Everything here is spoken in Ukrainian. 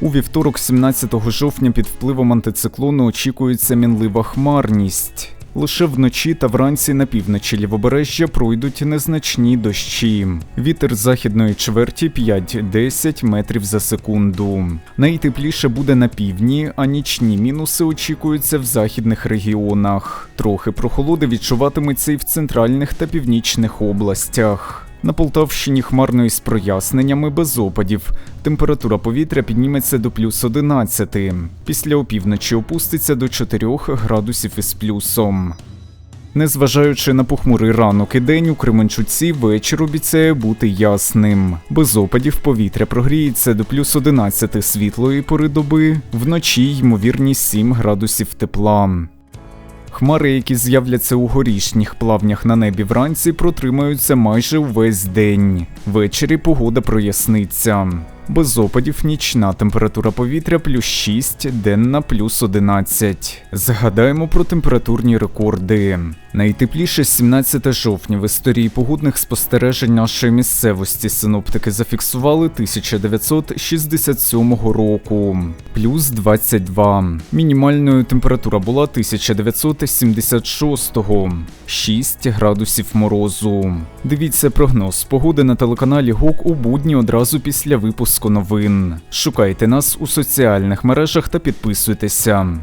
У вівторок, 17 жовтня, під впливом антициклону очікується мінлива хмарність. Лише вночі та вранці на півночі лівобережжя пройдуть незначні дощі. Вітер західної чверті 5-10 метрів за секунду. Найтепліше буде на півдні, а нічні мінуси очікуються в західних регіонах. Трохи прохолоди відчуватиметься і в центральних та північних областях. На Полтавщині хмарно із проясненнями без опадів. Температура повітря підніметься до плюс 11. Після опівночі опуститься до 4 градусів із плюсом. Незважаючи на похмурий ранок і день, у Кременчуці вечір обіцяє бути ясним. Без опадів повітря прогріється до плюс 11 світлої пори доби, вночі ймовірність 7 градусів тепла. Хмари, які з'являться у горішніх плавнях на небі вранці, протримаються майже увесь день. Ввечері погода проясниться. Без опадів нічна температура повітря плюс 6, денна плюс 11. Згадаємо про температурні рекорди. Найтепліше 17 жовтня в історії погодних спостережень нашої місцевості синоптики зафіксували 1967 року, плюс 22. Мінімальною температура була 1976, 6 градусів морозу. Дивіться прогноз погоди на телеканалі ГОК у будні одразу після випуску новин. Шукайте нас у соціальних мережах та підписуйтеся.